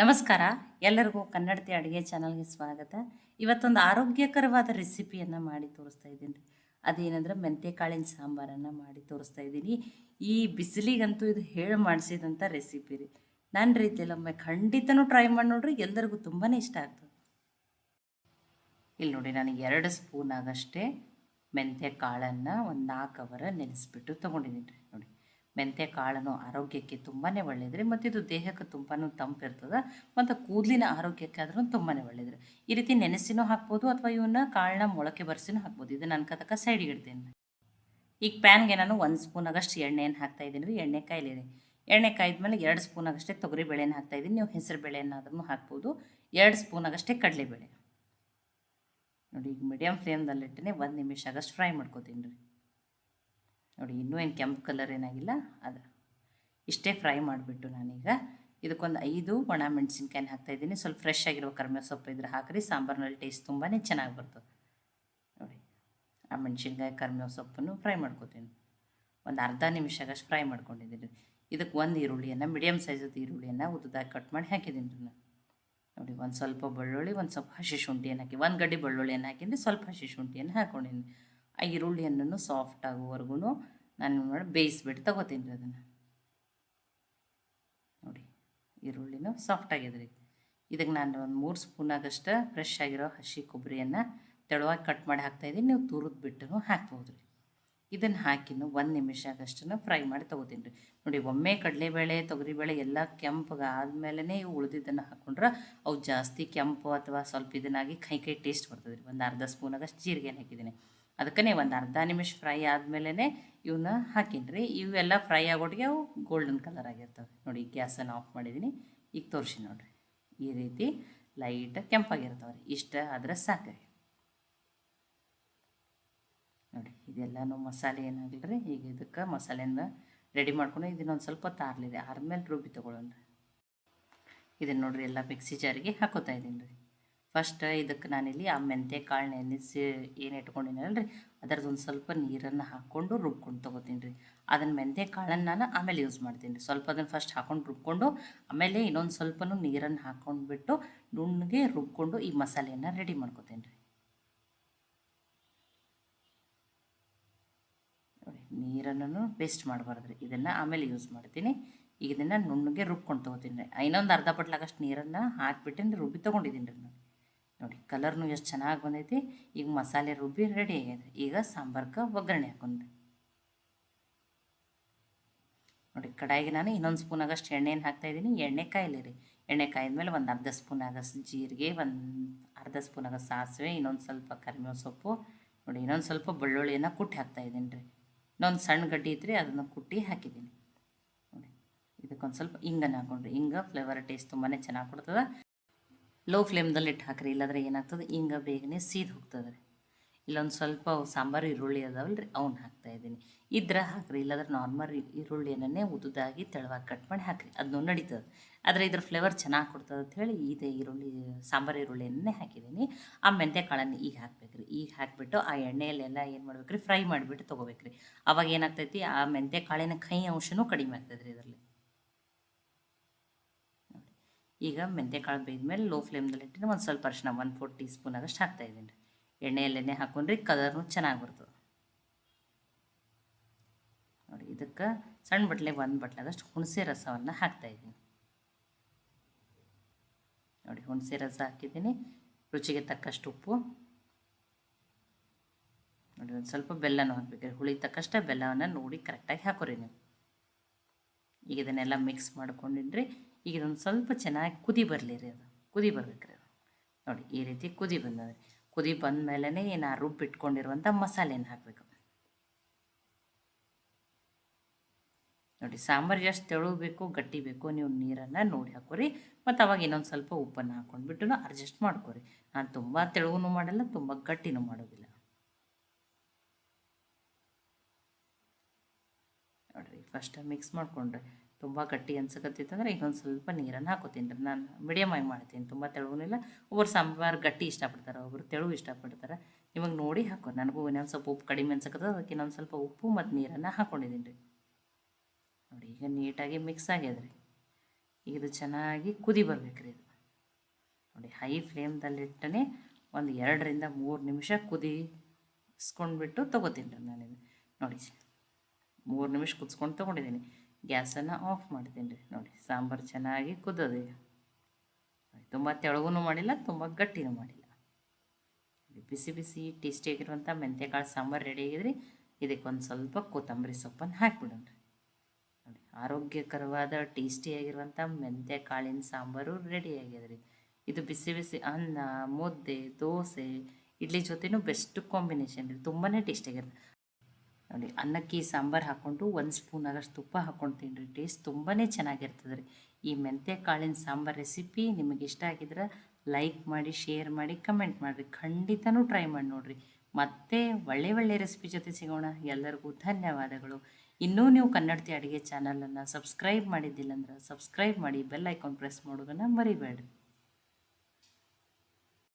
ನಮಸ್ಕಾರ. ಎಲ್ಲರಿಗೂ ಕನ್ನಡತಿ ಅಡುಗೆ ಚಾನಲ್ಗೆ ಸ್ವಾಗತ. ಇವತ್ತೊಂದು ಆರೋಗ್ಯಕರವಾದ ರೆಸಿಪಿಯನ್ನು ಮಾಡಿ ತೋರಿಸ್ತಾ ಇದ್ದೀನಿ. ರೀ ಅದೇನಂದ್ರೆ ಮೆಂತ್ಯಕಾಳಿನ ಸಾಂಬಾರನ್ನು ಮಾಡಿ ತೋರಿಸ್ತಾ ಇದ್ದೀನಿ. ಈ ಬಿಸಿಲಿಗಂತೂ ಇದು ಹೇಳಿ ಮಾಡಿಸಿದಂಥ ರೆಸಿಪಿ ರೀ. ನನ್ನ ರೀತಿಯಲ್ಲಿ ಒಮ್ಮೆ ಖಂಡಿತನೂ ಟ್ರೈ ಮಾಡಿ ನೋಡ್ರಿ ಎಲ್ಲರಿಗೂ ತುಂಬಾ ಇಷ್ಟ ಆಗ್ತದೆ. ಇಲ್ಲಿ ನೋಡಿ, ನಾನು ಎರಡು ಸ್ಪೂನ್ ಆಗಷ್ಟೇ ಮೆಂತ್ಯ ಕಾಳನ್ನು ಒಂದು ನಾಲ್ಕು ಅವರ ನೆನೆಸ್ಬಿಟ್ಟು ತೊಗೊಂಡಿದ್ದೀನಿ ರೀ. ನೋಡಿ. ಮೆಂತ್ಯ ಕಾಳನ್ನು ಆರೋಗ್ಯಕ್ಕೆ ತುಂಬಾ ಒಳ್ಳೆಯದ್ರಿ ಮತ್ತು ಇದು ದೇಹಕ್ಕೆ ತುಂಬಾ ತಂಪಿರ್ತದೆ, ಮತ್ತು ಕೂದಲಿನ ಆರೋಗ್ಯಕ್ಕೆ ಆದ್ರೂ ತುಂಬಾ ಒಳ್ಳೆಯದ್ರಿ ಈ ರೀತಿ ನೆನೆಸಿನೂ ಹಾಕ್ಬೋದು ಅಥವಾ ಇವನ್ನ ಕಾಳನ್ನ ಮೊಳಕೆ ಬರ್ಸಿನೂ ಹಾಕ್ಬೋದು. ಇದು ನನ್ನ ಕತಕ ಸೈಡಿಗೆ ಇಡ್ತೀನಿ ಈಗ ಪ್ಯಾನ್ಗೆ ನಾನು ಒಂದು ಸ್ಪೂನ್ ಆಗಷ್ಟು ಎಣ್ಣೆಯನ್ನು ಹಾಕ್ತಾ ಇದ್ದೀನಿ ರೀ, ಎಣ್ಣೆ ಕಾಯಿಲಿರಿ. ಎಣ್ಣೆ ಕಾಯ್ದ್ಮೇಲೆ ಎರಡು ಸ್ಪೂನ್ ಆಗಷ್ಟೇ ತೊಗರಿ ಬೇಳೆನ ಹಾಕ್ತಾ ಇದ್ದೀನಿ. ನೀವು ಹೆಸರು ಬೇಳೆಯನ್ನಾದ್ರೂ ಹಾಕ್ಬೋದು. ಎರಡು ಸ್ಪೂನ್ ಆಗಷ್ಟೇ ಕಡಲೆಬೇಳೆ. ನೋಡಿ ಈಗ ಮೀಡಿಯಮ್ ಫ್ಲೇಮ್ದಲ್ಲಿಟ್ಟೆ ಒಂದು ನಿಮಿಷ ಆಗಷ್ಟು ಫ್ರೈ ಮಾಡ್ಕೋತೀನಿ ರೀ. ನೋಡಿ, ಇನ್ನೂ ಏನು ಕೆಂಪು ಕಲರ್ ಏನಾಗಿಲ್ಲ, ಅದು. ಇಷ್ಟೇ ಫ್ರೈ ಮಾಡಿಬಿಟ್ಟು ನಾನೀಗ ಇದಕ್ಕೊಂದು ಐದು ಒಣ ಮೆಣಸಿನ್ಕಾಯಿನ ಹಾಕ್ತಾಯಿದ್ದೀನಿ ಸ್ವಲ್ಪ ಫ್ರೆಶ್ ಆಗಿರೋ ಕರ್ಮೆ ಸೊಪ್ಪು ಇದ್ರೆ ಹಾಕಿರಿ, ಸಾಂಬಾರ್ನಲ್ಲಿ ಟೇಸ್ಟ್ ತುಂಬಾ ಚೆನ್ನಾಗಿ ಬರ್ತದೆ. ನೋಡಿ, ಆ ಮೆಣಸಿನ್ಕಾಯಿ ಕರ್ಮೆ ಸೊಪ್ಪನ್ನು ಫ್ರೈ ಮಾಡ್ಕೋತೀನಿ. ಒಂದು ಅರ್ಧ ನಿಮಿಷ ಆಗಷ್ಟು ಫ್ರೈ ಮಾಡ್ಕೊಂಡಿದ್ದೀನಿ. ಇದಕ್ಕೆ ಒಂದು ಈರುಳ್ಳಿಯನ್ನು ಮೀಡಿಯಮ್ ಸೈಜದ್ದು ಈರುಳ್ಳಿಯನ್ನು ಉದ್ದದಾಗಿ ಕಟ್ ಮಾಡಿ ಹಾಕಿದ್ದೀನಿ ರೀ ನಾನು ನೋಡಿ, ಒಂದು ಸ್ವಲ್ಪ ಬೆಳ್ಳುಳ್ಳಿ, ಒಂದು ಸ್ವಲ್ಪ ಹಸಿ ಶುಂಠಿಯನ್ನು ಹಾಕಿ, ಒಂದು ಗಡ್ಡಿ ಬೆಳ್ಳುಳ್ಳಿಯನ್ನು ಹಾಕಿದ್ರೆ ಸ್ವಲ್ಪ ಹಸಿ ಶುಂಠಿಯನ್ನು ಹಾಕ್ಕೊಂಡಿದ್ದೀನಿ ಆ ಈರುಳ್ಳಿಯನ್ನು ಸಾಫ್ಟ್ ಆಗುವವರೆಗೂ ನಾನು ಮಾಡಿ ಬೇಯಿಸ್ಬಿಟ್ಟು ತಗೋತೀನಿ ರೀ ಅದನ್ನು. ನೋಡಿ, ಈರುಳ್ಳಿನೂ ಸಾಫ್ಟ್ ಆಗಿದೆ ರೀ ಇದಕ್ಕೆ ನಾನು ಒಂದು ಮೂರು ಸ್ಪೂನ್ ಆಗಷ್ಟು ಫ್ರೆಶ್ ಆಗಿರೋ ಹಸಿ ಕೊಬ್ಬರಿಯನ್ನು ತೆಳುವಾಗಿ ಕಟ್ ಮಾಡಿ ಹಾಕ್ತಾಯಿದ್ದೀನಿ ನೀವು ತುರಿದು ಬಿಟ್ಟು ಹಾಕ್ಬೋದು ರೀ. ಇದನ್ನು ಹಾಕಿನೂ ಒಂದು ನಿಮಿಷ ಆಗಷ್ಟನ್ನು ಫ್ರೈ ಮಾಡಿ ತೊಗೋತೀನಿ ರೀ. ನೋಡಿ, ಒಮ್ಮೆ ಕಡಲೆಬೇಳೆ, ತೊಗರಿಬೇಳೆ ಎಲ್ಲ ಕೆಂಪಗೆ ಆದಮೇಲೆ ಇವು ಉಳಿದಿದ್ದನ್ನು ಹಾಕ್ಕೊಂಡ್ರೆ ಅವು ಜಾಸ್ತಿ ಕೆಂಪು ಅಥವಾ ಸ್ವಲ್ಪ ಇದನ್ನಾಗಿ ಕೈ ಕೈ ಟೇಸ್ಟ್ ಬರ್ತದೆ ರೀ. ಒಂದು ಅರ್ಧ ಸ್ಪೂನ್ ಆಗಷ್ಟು ಜೀರಿಗೆ ಹಾಕಿದ್ದೀನಿ. ಅದಕ್ಕೇ ಒಂದು ಅರ್ಧ ನಿಮಿಷ ಫ್ರೈ ಆದಮೇಲೆ ಇವನ್ನ ಹಾಕೀನಿ ರೀ ಇವೆಲ್ಲ ಫ್ರೈ ಆಗೋಟಿಗೆ ಅವು ಗೋಲ್ಡನ್ ಕಲರ್ ಆಗಿರ್ತವೆ. ನೋಡಿ ಗ್ಯಾಸನ್ನು ಆಫ್ ಮಾಡಿದ್ದೀನಿ ಈಗ ತೋರಿಸಿ ನೋಡಿರಿ. ಈ ರೀತಿ ಲೈಟ್ ಕೆಂಪಾಗಿರ್ತವೆ ರೀ. ಇಷ್ಟ ಆದರೆ ಸಾಕು ನೋಡಿ, ಇದೆಲ್ಲನೂ ಮಸಾಲೆ ಏನಾಗಲಿ ರೀ ಈಗ ಇದಕ್ಕೆ ಮಸಾಲೆನ ರೆಡಿ ಮಾಡ್ಕೊಂಡು ಇದನ್ನೊಂದು ಸ್ವಲ್ಪ ತಾರ್ಲಿದೆ ಆರ್ಮೇಲೆ ರುಬ್ಬಿ ತೊಗೊಳ್ಳೋಣ ಇದನ್ನು ನೋಡಿರಿ, ಎಲ್ಲ ಮಿಕ್ಸಿ ಜಾರಿಗೆ ಹಾಕೋತಾ ಇದ್ದೀನಿ ರೀ. ಫಸ್ಟ್ ಇದಕ್ಕೆ ನಾನಿಲ್ಲಿ ಆ ಮೆಂತ್ಯ ಕಾಳು ನೆನೆಸಿ ಏನು ಇಟ್ಕೊಂಡಿನಲ್ರಿ ಒಂದು ಸ್ವಲ್ಪ ನೀರನ್ನು ಹಾಕ್ಕೊಂಡು ರುಬ್ಕೊಂಡು ತೊಗೋತೀನಿ ರೀ. ಅದನ್ನು ಮೆಂತ್ಯ ಕಾಳನ್ನು ನಾನು ಆಮೇಲೆ ಯೂಸ್ ಮಾಡ್ತೀನಿ ರೀ. ಸ್ವಲ್ಪ ಅದನ್ನು ಫಸ್ಟ್ ಹಾಕೊಂಡು ರುಬ್ಕೊಂಡು ಆಮೇಲೆ ಇನ್ನೊಂದು ಸ್ವಲ್ಪನೂ ನೀರನ್ನು ಹಾಕ್ಕೊಂಡ್ಬಿಟ್ಟು ನುಣ್ಣಗೆ ರುಬ್ಕೊಂಡು ಈ ಮಸಾಲೆಯನ್ನು ರೆಡಿ ಮಾಡ್ಕೋತೀನಿ ರೀ. ನೋಡಿ ನೀರನ್ನು ವೇಸ್ಟ್ ಮಾಡಬಾರ್ದು ರೀ. ಇದನ್ನು ಆಮೇಲೆ ಯೂಸ್ ಮಾಡ್ತೀನಿ. ಈಗ ಇದನ್ನು ನುಣ್ಣಗೆ ರುಬ್ಕೊಂಡು ತೊಗೋತೀನಿ ರೀ. ಇನ್ನೊಂದು ಅರ್ಧ ಪಟ್ಲಾಗಷ್ಟು ನೀರನ್ನು ಹಾಕ್ಬಿಟ್ಟು ರುಬ್ಬಿ ತೊಗೊಂಡಿದ್ದೀನಿ ರೀ ನಾನು. ನೋಡಿ ಕಲರ್ನು ಎಷ್ಟು ಚೆನ್ನಾಗಿ ಬಂದೈತಿ. ಈಗ ಮಸಾಲೆ ರುಬ್ಬಿ ರೆಡಿ ಆಗ್ಯದ ಈಗ ಸಾಂಬಾರ್ಕ ಒಗ್ಗರಣೆ ಹಾಕೊಂಡ್ರಿ. ನೋಡಿ, ಕಡಾಯಿಗೆ ನಾನು ಇನ್ನೊಂದು ಸ್ಪೂನ್ ಆಗಷ್ಟು ಎಣ್ಣೆಯನ್ನು ಹಾಕ್ತಾಯಿದ್ದೀನಿ ಎಣ್ಣೆ ಕಾಯಿಲಿ ರೀ. ಎಣ್ಣೆ ಕಾಯಿದ್ಮೇಲೆ ಒಂದು ಅರ್ಧ ಸ್ಪೂನ್ ಆಗಷ್ಟು ಜೀರಿಗೆ, ಒಂದು ಅರ್ಧ ಸ್ಪೂನ್ ಆಗಷ್ಟು ಸಾಸಿವೆ, ಇನ್ನೊಂದು ಸ್ವಲ್ಪ ಕರಿಬೇವು ಸೊಪ್ಪು. ನೋಡಿ, ಇನ್ನೊಂದು ಸ್ವಲ್ಪ ಬೆಳ್ಳುಳ್ಳಿಯನ್ನು ಕುಟ್ಟಿ ಹಾಕ್ತಾಯಿದ್ದೀನಿ ರೀ. ಇನ್ನೊಂದು ಸಣ್ಣ ಗಡ್ಡಿ ಇತ್ತು ಅದನ್ನು ಕುಟ್ಟಿ ಹಾಕಿದ್ದೀನಿ. ನೋಡಿ, ಇದಕ್ಕೊಂದು ಸ್ವಲ್ಪ ಹಿಂಗನ್ನು ಹಾಕೊಂಡ್ರಿ. ಹಿಂಗೆ ಫ್ಲೇವರ್ ಟೇಸ್ಟ್ ತುಂಬಾ ಚೆನ್ನಾಗಿ ಕೊಡ್ತದೆ. ಲೋ ಫ್ಲೇಮ್ದಲ್ಲಿ ಇಟ್ಟು ಹಾಕ್ರಿ, ಇಲ್ಲಾಂದ್ರೆ ಏನಾಗ್ತದೆ? ಹಿಂಗೆ ಬೇಗನೆ ಸೀದ್ ಹೋಗ್ತದೆ ರೀ ಇಲ್ಲೊಂದು ಸ್ವಲ್ಪ ಸಾಂಬಾರು, ಈರುಳ್ಳಿ ಅದಾವಲ್ಲ ರೀ ಅವ್ನು ಹಾಕ್ತಾಯಿದ್ದೀನಿ ಇದ್ರೆ ಹಾಕ್ರಿ, ಇಲ್ಲಾಂದ್ರೆ ನಾರ್ಮಲ್ ಈರುಳ್ಳಿಯನ್ನೇ ಉದುದಾಗಿ ತೆಳುವಾಗಿ ಕಟ್ ಮಾಡಿ ಹಾಕ್ರಿ. ಅದನ್ನು ನಡೀತದೆ. ಆದರೆ ಇದ್ರ ಫ್ಲೇವರ್ ಚೆನ್ನಾಗಿ ಕೊಡ್ತದೆ ಹೇಳಿ ಇದೇ ಈರುಳ್ಳಿ, ಸಾಂಬಾರು ಈರುಳ್ಳಿಯನ್ನೇ ಹಾಕಿದ್ದೀನಿ. ಆ ಮೆಂತ್ಯ ಕಾಳನ್ನು ಈಗ ಹಾಕ್ಬೇಕು ರೀ ಈಗ ಹಾಕಿಬಿಟ್ಟು ಆ ಎಣ್ಣೆಯಲ್ಲೆಲ್ಲ ಏನು ಮಾಡ್ಬೇಕು ರೀ ಫ್ರೈ ಮಾಡಿಬಿಟ್ಟು ತೊಗೋಬೇಕು ರೀ ಅವಾಗ ಏನಾಗ್ತೈತಿ? ಆ ಮೆಂತ್ಯ ಕಾಳಿನ ಕೈ ಅಂಶನೂ ಕಡಿಮೆ ಆಗ್ತದೆ ರೀ ಇದರಲ್ಲಿ. ಈಗ ಮೆಂತ್ಯಕಾಳು ಬೇಯ್ದ್ಮೇಲೆ ಲೋ ಫ್ಲೇಮ್ದಲ್ಲಿ ಇಟ್ಟಿನ ಒಂದು ಸ್ವಲ್ಪ ಅರ್ಶಿನ ಒನ್ ಫೋರ್ ಟೀ ಸ್ಪೂನ್ ಅಷ್ಟು ಹಾಕ್ತಾ ಇದ್ದೀನಿ. ರೀ ಎಣ್ಣೆಯಲ್ಲೆಣ್ಣೆ ಹಾಕೊಂಡ್ರಿ ಕಲರ್ನು ಚೆನ್ನಾಗಿ ಬರ್ತದೆ. ನೋಡಿ, ಇದಕ್ಕೆ ಸಣ್ಣ ಬಟ್ಲೆ, ಒಂದು ಬಟ್ಲಾಗಷ್ಟು ಹುಣಸೆ ರಸವನ್ನು ಹಾಕ್ತಾಯಿದ್ದೀನಿ ನೋಡಿ, ಹುಣಸೆ ರಸ ಹಾಕಿದ್ದೀನಿ. ರುಚಿಗೆ ತಕ್ಕಷ್ಟು ಉಪ್ಪು. ನೋಡಿ, ಒಂದು ಸ್ವಲ್ಪ ಬೆಲ್ಲನೂ ಹಾಕ್ಬೇಕು. ಹುಳಿ ತಕ್ಕಷ್ಟು ಬೆಲ್ಲವನ್ನು ನೋಡಿ ಕರೆಕ್ಟಾಗಿ ಹಾಕೋರಿ ನೀವು. ಈಗ ಇದನ್ನೆಲ್ಲ ಮಿಕ್ಸ್ ಮಾಡ್ಕೊಂಡಿನ್ರಿ ಈಗ ಇದೊಂದು ಸ್ವಲ್ಪ ಚೆನ್ನಾಗಿ ಕುದಿ ಬರಲಿ ರೀ ಅದು. ಕುದಿ ಬರ್ಬೇಕು ಅದು. ನೋಡಿ, ಈ ರೀತಿ ಕುದಿ ಬಂದದೆ. ಕುದಿ ಬಂದ ಮೇಲೇ ಏನು ಆ ರುಬ್ಬಿಟ್ಕೊಂಡಿರುವಂಥ ಮಸಾಲೆನ ಹಾಕಬೇಕು. ನೋಡಿ, ಸಾಂಬಾರು ಎಷ್ಟು ತೆಳುಬೇಕು ಗಟ್ಟಿ ಬೇಕು ನೀವು ನೀರನ್ನು ನೋಡಿ ಹಾಕೋರಿ. ಮತ್ತು ಅವಾಗ ಇನ್ನೊಂದು ಸ್ವಲ್ಪ ಉಪ್ಪನ್ನು ಹಾಕ್ಕೊಂಡ್ಬಿಟ್ಟು ಅಡ್ಜಸ್ಟ್ ಮಾಡ್ಕೊರಿ. ನಾನು ತುಂಬ ತೆಳುವೂ ಮಾಡಲ್ಲ, ತುಂಬ ಗಟ್ಟಿನೂ ಮಾಡೋದಿಲ್ಲ. ನೋಡಿರಿ ಫಸ್ಟ್ ಮಿಕ್ಸ್ ಮಾಡಿಕೊಂಡ್ರೆ ತುಂಬ ಗಟ್ಟಿ ಅನ್ಸಕತ್ತಿತ್ತಂದ್ರೆ ಇನ್ನೊಂದು ಸ್ವಲ್ಪ ನೀರನ್ನು ಹಾಕೋತೀನಿ ರೀ ನಾನು ಮೀಡಿಯಮ್ ಆಗಿ ಮಾಡ್ತೀನಿ. ತುಂಬ ತೆಳುವನಿಲ್ಲ ಒಬ್ಬರು ಸಾಂಬಾರು ಗಟ್ಟಿ ಇಷ್ಟಪಡ್ತಾರೆ ಒಬ್ಬರು ತೆಳು ಇಷ್ಟಪಡ್ತಾರೆ. ನಿಮಗೆ ನೋಡಿ ಹಾಕೋ, ನನಗೂ ಇನ್ನೊಂದು ಸ್ವಲ್ಪ ಉಪ್ಪು ಕಡಿಮೆ ಅನ್ಸಕತ್ತದ, ಅದಕ್ಕೆ ಇನ್ನೊಂದು ಸ್ವಲ್ಪ ಉಪ್ಪು ಮತ್ತು ನೀರನ್ನು ಹಾಕ್ಕೊಂಡಿದ್ದೀನಿ ರೀ. ನೋಡಿ, ಈಗ ನೀಟಾಗಿ ಮಿಕ್ಸ್ ಆಗ್ಯದ ರೀ ಇದು ಚೆನ್ನಾಗಿ ಕುದಿ ಬರ್ಬೇಕ್ರಿ ಇದು. ನೋಡಿ ಹೈ ಫ್ಲೇಮ್ದಲ್ಲಿಟ್ಟನೆ ಒಂದು ಎರಡರಿಂದ ಮೂರು ನಿಮಿಷ ಕುದಿಸ್ಕೊಂಡ್ಬಿಟ್ಟು ತೊಗೋತೀನಿ ರೀ ನಾನಿದು ನೋಡಿ, ಮೂರು ನಿಮಿಷ ಕುದಿಸ್ಕೊಂಡು ತೊಗೊಂಡಿದ್ದೀನಿ. ಗ್ಯಾಸನ್ನು ಆಫ್ ಮಾಡ್ತೀನಿ ರೀ. ನೋಡಿ, ಸಾಂಬಾರು ಚೆನ್ನಾಗಿ ಕುದ್ದೋದು. ತುಂಬ ತೆಳಗೂ ಮಾಡಿಲ್ಲ, ತುಂಬ ಗಟ್ಟಿನೂ ಮಾಡಿಲ್ಲ. ಬಿಸಿ ಬಿಸಿ ಟೇಸ್ಟಿಯಾಗಿರುವಂಥ ಮೆಂತ್ಯಕಾಳು ಸಾಂಬಾರು ರೆಡಿ ಆಗಿದ್ರಿ. ಇದಕ್ಕೆ ಒಂದು ಸ್ವಲ್ಪ ಕೊತ್ತಂಬರಿ ಸೊಪ್ಪನ್ನು ಹಾಕ್ಬಿಡೋಣ ನೋಡಿ, ಆರೋಗ್ಯಕರವಾದ ಟೇಸ್ಟಿಯಾಗಿರುವಂಥ ಮೆಂತ್ಯ ಕಾಳಿನ ಸಾಂಬಾರು ರೆಡಿ ಆಗಿದ್ರಿ ಇದು ಬಿಸಿ ಬಿಸಿ ಅನ್ನ, ಮುದ್ದೆ, ದೋಸೆ, ಇಡ್ಲಿ ಜೊತೆನೂ ಬೆಸ್ಟ್ ಕಾಂಬಿನೇಷನ್ ರೀ. ತುಂಬಾ ಟೇಸ್ಟಿಯಾಗಿರುತ್ತೆ ನೋಡಿ, ಅನ್ನಕ್ಕೆ ಸಾಂಬಾರು ಹಾಕ್ಕೊಂಡು ಒಂದು ಸ್ಪೂನ್ ಆಗಷ್ಟು ತುಪ್ಪ ಹಾಕ್ಕೊಂಡು ತಿನ್ನಿರಿ ಟೇಸ್ಟ್ ತುಂಬಾ ಚೆನ್ನಾಗಿರ್ತದೆ ರೀ. ಈ ಮೆಂತ್ಯ ಕಾಳಿನ ಸಾಂಬಾರು ರೆಸಿಪಿ ನಿಮಗೆ ಇಷ್ಟ ಆಗಿದ್ರೆ ಲೈಕ್ ಮಾಡಿ ಶೇರ್ ಮಾಡಿ ಕಮೆಂಟ್ ಮಾಡಿರಿ. ಖಂಡಿತನೂ ಟ್ರೈ ಮಾಡಿ ನೋಡಿರಿ. ಮತ್ತೆ ಒಳ್ಳೆ ಒಳ್ಳೆ ರೆಸಿಪಿ ಜೊತೆ ಸಿಗೋಣ. ಎಲ್ಲರಿಗೂ ಧನ್ಯವಾದಗಳು. ಇನ್ನೂ ನೀವು ಕನ್ನಡತಿ ಅಡುಗೆ ಚಾನಲನ್ನು ಸಬ್ಸ್ಕ್ರೈಬ್ ಮಾಡಿದ್ದಿಲ್ಲ ಅಂದ್ರೆ ಸಬ್ಸ್ಕ್ರೈಬ್ ಮಾಡಿ ಬೆಲ್ ಐಕಾನ್ ಪ್ರೆಸ್ ಮಾಡೋದನ್ನು ಮರಿಬೇಡ್ರಿ.